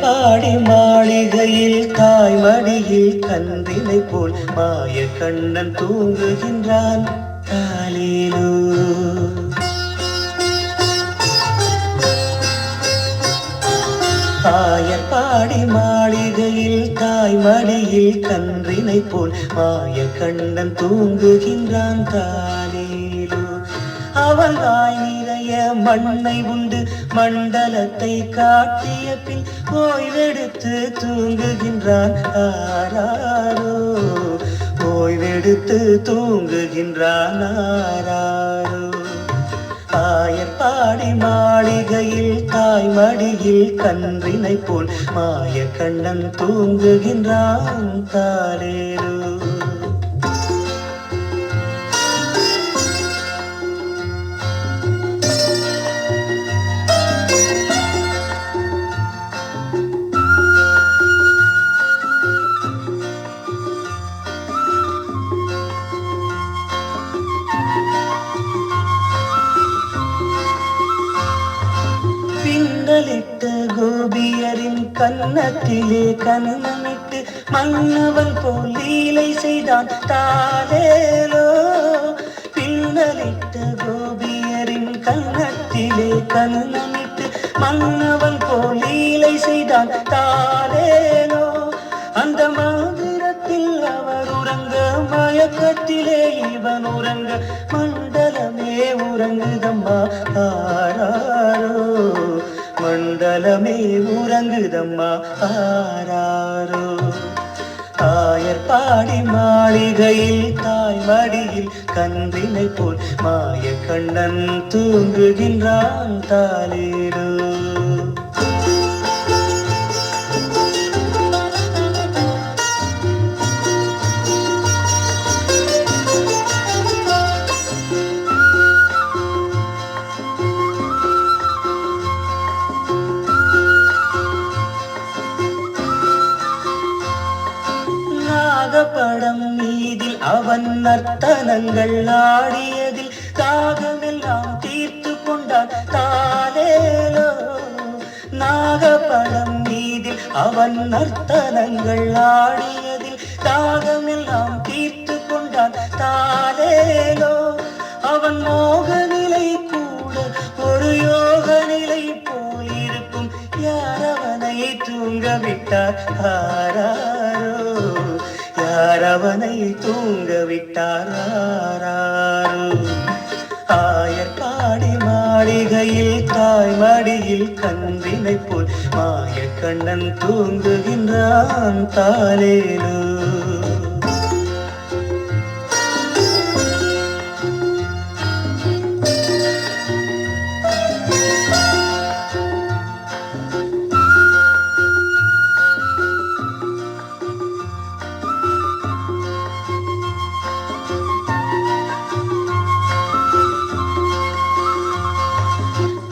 ஆடி மாளிகையில் தாய்மடியில் கன்றினை போல் மாய கண்ணன் தூங்குகின்றான். காலிலோ. ஆயப்பாடி மாளிகையில் தாய் மடியில் கன்றினை போல் மாய கண்ணன் தூங்குகின்றான். தாலேலோ அவள் வாய் நிறைய மண்ணை உண்டு மண்டலத்தை காட்டிய பின் ஓய்வெடுத்து தூங்குகின்றான் ஆராரோ. ஓய்வெடுத்து தூங்குகின்றான் ஆராரோ. ஆயப்பாடி மாளிகையில் தாய் மடியில் கன்றினை போல் மாய கண்ணன் தூங்குகின்றான் தாலேரோ பின்னலிட்ட கோபியரின் கன்னத்திலே கண்ணமிட்டு மன்னவன் போல் லீலை செய்தான் தாலேலோ பின்னலிட்ட கோபியரின் கன்னத்திலே கண்ணமிட்டு மன்னவன் போல் லீலை செய்தான் தாலேலோ அந்த மாதிரத்தில் அவர் உறங்க மயக்கத்திலே இவன் உறங்க மண்டலமே உறங்குதம்மா ஆராரோ. மண்டலமே உறங்குதம்மா. ஆராரோ ஆயர்பாடி மாளிகையில் தாய் மடியில் கன்றினை போல் மாய கண்ணன் தூங்குகின்றான் தாலேரோ நாகப்படம் மீதில் அவன் நர்த்தனங்கள் ஆடியதில் தாகமெல்லாம் தீர்த்து கொண்டான் தாலேலோ நாகப்படம் மீதில் அவன் நர்த்தனங்கள் ஆடியதில் தாகமெல்லாம் தீர்த்து கொண்டான் தாலேலோ அவன் மோக நிலை கூட ஒரு யோக நிலை போல் இருக்கும். யார் அவனை தூங்க விட்டார் ஆரா யார் அவனை தூங்க விட்டார் ஆராரோ ஆயர்பாடி மாளிகையில் தாய் மடியில் கன்றினை போல் மாய கண்ணன் தூங்குகின்றான் தாலேலோ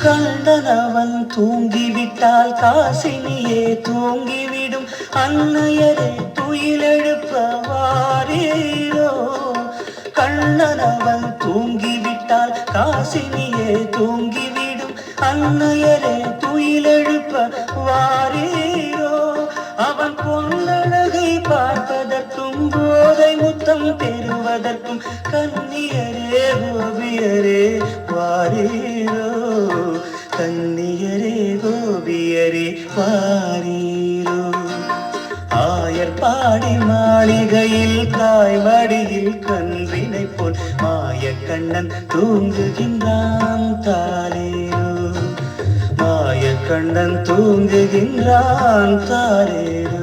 கண்டனவன் தூங்கிவிட்டால் காசினியே தூங்கிவிடும். அன்னையரே துயிலெழுப்ப வாரீரோ கண்ணனவன் தூங்கிவிட்டால் காசினியே தூங்கிவிடும். அன்னையரே துயிலெழுப்ப வாரீரோ அவன் பொன்னழகை பார்ப்பதற்கும் போதை முத்தம் பெறுவதற்கும் கண்ணியரே ஓவியரே வாரீரோ? மாயர் பாடி மாளிகையில் தாய் மடியில் கன்றினை போல் மாய கண்ணன் தூங்குகின்றான் தாரேரு மாய கண்ணன் தூங்குகின்றான் தாரேரு